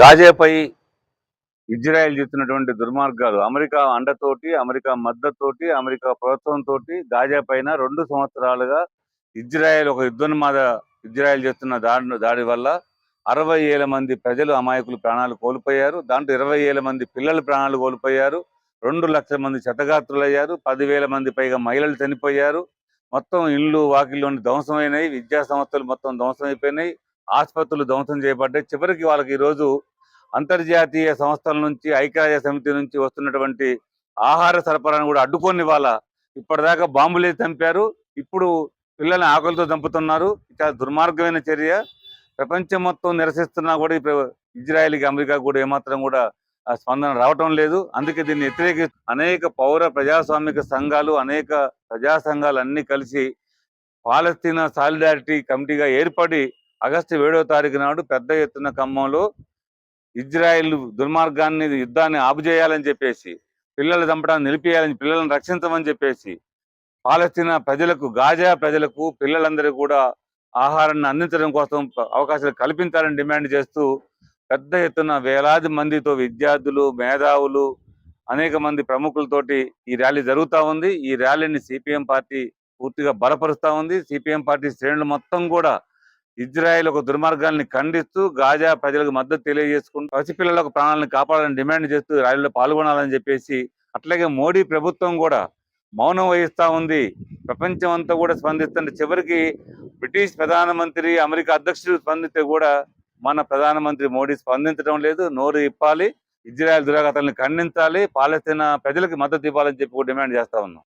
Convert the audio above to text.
గాజాపై Israel చేస్తున్నటువంటి దుర్మార్గాలు America అండతోటి అమెరికా మద్దతుతోటి అమెరికా ప్రభుత్వంతో గాజా పైన రెండు సంవత్సరాలుగా ఇజ్రాయెల్ ఒక యుద్ధోన్మాద ఇజ్రాయెల్ చేస్తున్న దాడి దాడి వల్ల అరవై ఏళ్ళ మంది ప్రజలు అమాయకులు ప్రాణాలు కోల్పోయారు. దాంట్లో ఇరవై ఏళ్ళ మంది పిల్లలు ప్రాణాలు కోల్పోయారు. రెండు లక్షల మంది శతగాత్రులయ్యారు పదివేల మంది పైగా మహిళలు చనిపోయారు. మొత్తం ఇళ్ళు వాకిళ్ళు ధ్వంసమైనాయి. విద్యా సంస్థలు మొత్తం ధ్వంసమైపోయినాయి. ఆసుపత్రులు ధ్వంసం చేయబడ్డాయి. చివరికి వాళ్ళకి ఈరోజు అంతర్జాతీయ సంస్థల నుంచి ఐక్యరాజ్య సమితి నుంచి వస్తున్నటువంటి ఆహార సరఫరాను కూడా అడ్డుకొని వాళ్ళ ఇప్పటిదాకా బాంబులే చంపారు. ఇప్పుడు పిల్లల్ని ఆకలితో చంపుతున్నారు చాలా దుర్మార్గమైన చర్య. ప్రపంచం మొత్తం నిరసిస్తున్నా కూడా ఇజ్రాయెల్కి అమెరికా కూడా ఏమాత్రం కూడా స్పందన రావటం లేదు. అందుకే దీన్ని వ్యతిరేకి అనేక పౌర ప్రజాస్వామిక సంఘాలు అనేక ప్రజా సంఘాలు అన్ని కలిసి పాలస్తీనా సాలిడారిటీ కమిటీగా ఏర్పడి ఆగస్టు ఏడవ తారీఖు నాడు పెద్ద ఎత్తున ఖమ్మంలో ఇజ్రాయిల్ దుర్మార్గాన్ని యుద్ధాన్ని ఆపుజేయాలని చెప్పేసి పిల్లలు చంపడాన్ని నిలిపేయాలని పిల్లలను రక్షించమని చెప్పేసి పాలస్తీనా ప్రజలకు గాజా ప్రజలకు పిల్లలందరికీ కూడా ఆహారాన్ని అందించడం కోసం అవకాశాలు కల్పించాలని డిమాండ్ చేస్తూ పెద్ద ఎత్తున వేలాది మందితో విద్యార్థులు మేధావులు అనేక మంది ప్రముఖులతోటి ఈ ర్యాలీ జరుగుతూ ఉంది. ఈ ర్యాలీని సిపిఎం పార్టీ పూర్తిగా బలపరుస్తూ ఉంది. సిపిఎం పార్టీ శ్రేణులు మొత్తం కూడా ఇజ్రాయెల్ ఒక దుర్మార్గాల్ని ఖండిస్తూ గాజా ప్రజలకు మద్దతు తెలియజేసుకుంటూ పసిపిల్లలకు ప్రాణాలను కాపాడాలని డిమాండ్ చేస్తూ ర్యాలీలో పాల్గొనాలని చెప్పేసి అట్లాగే మోడీ ప్రభుత్వం కూడా మౌనం వహిస్తా ఉంది. ప్రపంచం అంతా కూడా స్పందిస్తుంటే చివరికి బ్రిటిష్ ప్రధానమంత్రి అమెరికా అధ్యక్షుడు స్పందిస్తే కూడా మన ప్రధానమంత్రి మోడీ స్పందించడం లేదు. నోరు ఇప్పాలి ఇజ్రాయెల్ దురాఘాతాలను ఖండించాలి. పాలస్తీనా ప్రజలకు మద్దతు ఇవ్వాలని చెప్పి డిమాండ్ చేస్తా ఉన్నాం.